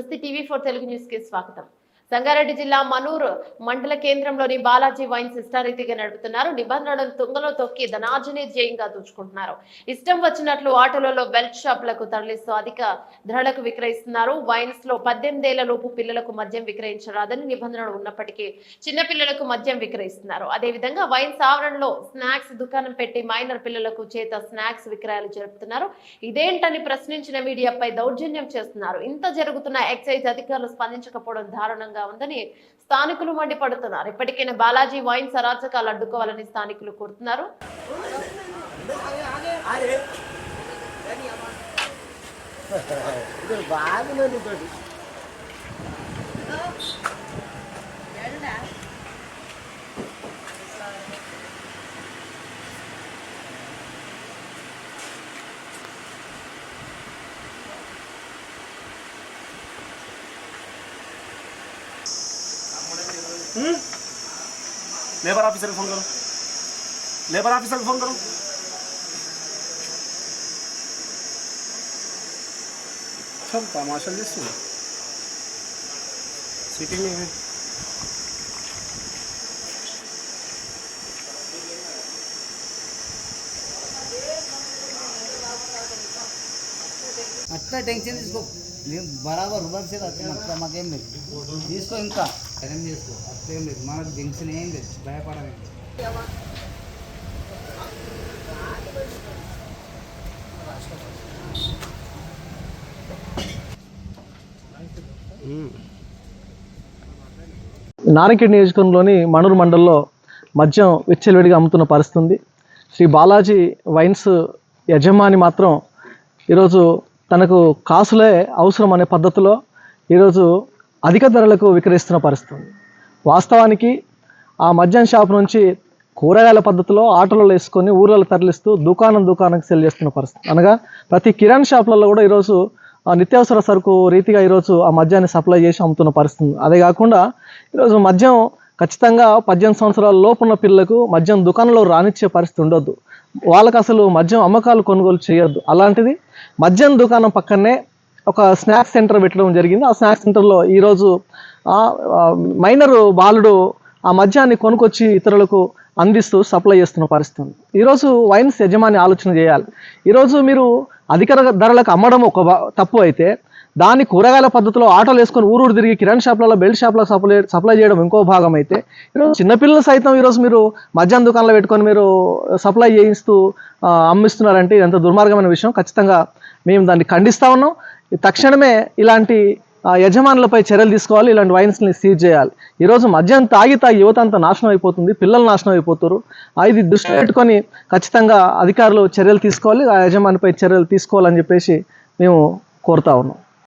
నమస్తే TV four Telugu news కి స్వాగతం సంగారెడ్డి జిల్లా మనూర్ మండల కేంద్రంలోని బాలాజీ వైన్స్ ఇష్టారీతిగా నడుపుతున్నారు. నిబంధనలను తుంగలో తొక్కి ధనార్జనే ధ్యేయంగా దూచుకుంటున్నారు. ఇష్టం వచ్చినట్లు ఆటోలలో బెల్ట్ షాపులకు తరలిస్తూ అధిక ధరలకు విక్రయిస్తున్నారు. వైన్స్లో పద్దెనిమిదేళ్ళ లోపు పిల్లలకు మద్యం విక్రయించరాదని నిబంధనలు ఉన్నప్పటికీ చిన్న పిల్లలకు మద్యం విక్రయిస్తున్నారు. అదేవిధంగా వైన్స్ ఆవరణలో స్నాక్స్ దుకాణం పెట్టి మైనర్ పిల్లలకు చేత స్నాక్స్ విక్రయాలు జరుపుతున్నారు. ఇదేంటని ప్రశ్నించిన మీడియాపై దౌర్జన్యం చేస్తున్నారు. ఇంత జరుగుతున్న ఎక్సైజ్ అధికారులు స్పందించకపోవడం దారుణంగా ఉందని స్థానికులు మండిపడుతున్నారు. ఇప్పటికైనా బాలాజీ వైన్స్ అరాచకాలు అడ్డుకోవాలని స్థానికులు కోరుతున్నారు. బాగుంది हम्म? लेबर ऑफिसर को फ़ोन करो। लेबर ऑफिसर को फ़ोन करो। सब तमाशा जैसे में सीटिंग में है। इतना टेंशन इसको। బరాబర్ రివర్స్ అట్లా మాకేం లేదు. తీసుకో ఇంకా. ఏం చేసుకో అట్లేం లేదు. మనకు టెన్షన్ ఏం లేదు. భయపడలేదు నారాయణఖేడ్ నియోజకవర్గంలోని మణూరు మండలంలో మద్యం విచ్చలవిడిగా అమ్ముతున్న పరిస్థితి ఉంది. శ్రీ బాలాజీ వైన్స్ యజమాని మాత్రం ఈరోజు తనకు కాసులే అవసరం అనే పద్ధతిలో ఈరోజు అధిక ధరలకు విక్రయిస్తున్న పరిస్థితి వాస్తవానికి ఆ మద్యం షాప్ నుంచి కూరగాయల పద్ధతిలో ఆటోలలో వేసుకొని ఊర్లలో తరలిస్తూ దుకాణం దుకాణానికి సెల్ చేస్తున్న పరిస్థితి. అనగా ప్రతి కిరాణ్ షాపులలో కూడా ఈరోజు ఆ నిత్యావసర సరుకు రీతిగా ఈరోజు ఆ మద్యాన్ని సప్లై చేసి అమ్ముతున్న పరిస్థితి అదే కాకుండా ఈరోజు మద్యం ఖచ్చితంగా పద్దెనిమిది సంవత్సరాల లోపున్న పిల్లలకు మద్యం దుకాణంలో రానిచ్చే పరిస్థితి ఉండొద్దు. వాళ్ళకి అసలు మద్యం అమ్మకాలు కొనుగోలు చేయొద్దు. అలాంటిది మద్యం దుకాణం పక్కనే ఒక స్నాక్స్ సెంటర్ పెట్టడం జరిగింది. ఆ స్నాక్స్ సెంటర్లో ఈరోజు మైనర్ మైనరు బాలుడు ఆ మద్యాన్ని కొనుకొచ్చి ఇతరులకు అందిస్తూ సప్లై చేస్తున్న పరిస్థితి ఉంది. ఈరోజు వైన్స్ యజమాని ఆలోచన చేయాలి. ఈరోజు మీరు అధిక ధరలకు అమ్మడం ఒక తప్పు అయితే దాన్ని కూరగాయల పద్ధతిలో ఆటోలు వేసుకొని ఊరూరు తిరిగి కిరాణ్ షాప్లలో బెల్ట్ షాప్లో సప్లై సప్లై చేయడం ఇంకో భాగం అయితే ఈరోజు చిన్నపిల్లలు సైతం ఈరోజు మీరు మద్యం దుకాణంలో పెట్టుకొని మీరు సప్లై చేయిస్తూ అమ్మిస్తున్నారంటే ఇది ఎంత దుర్మార్గమైన విషయం. ఖచ్చితంగా మేము దాన్ని ఖండిస్తా ఉన్నాం. తక్షణమే ఇలాంటి యజమానులపై చర్యలు తీసుకోవాలి. ఇలాంటి వైన్స్ని సీజ్ చేయాలి. ఈరోజు మద్యం తాగి తాగి యువత అంతా నాశనం అయిపోతుంది. పిల్లలు నాశనం అయిపోతారు. ఇది దృష్టి పెట్టుకొని ఖచ్చితంగా అధికారులు చర్యలు తీసుకోవాలి. ఆ యజమానిపై చర్యలు తీసుకోవాలని చెప్పేసి మేము కోరుతా ఉన్నాం.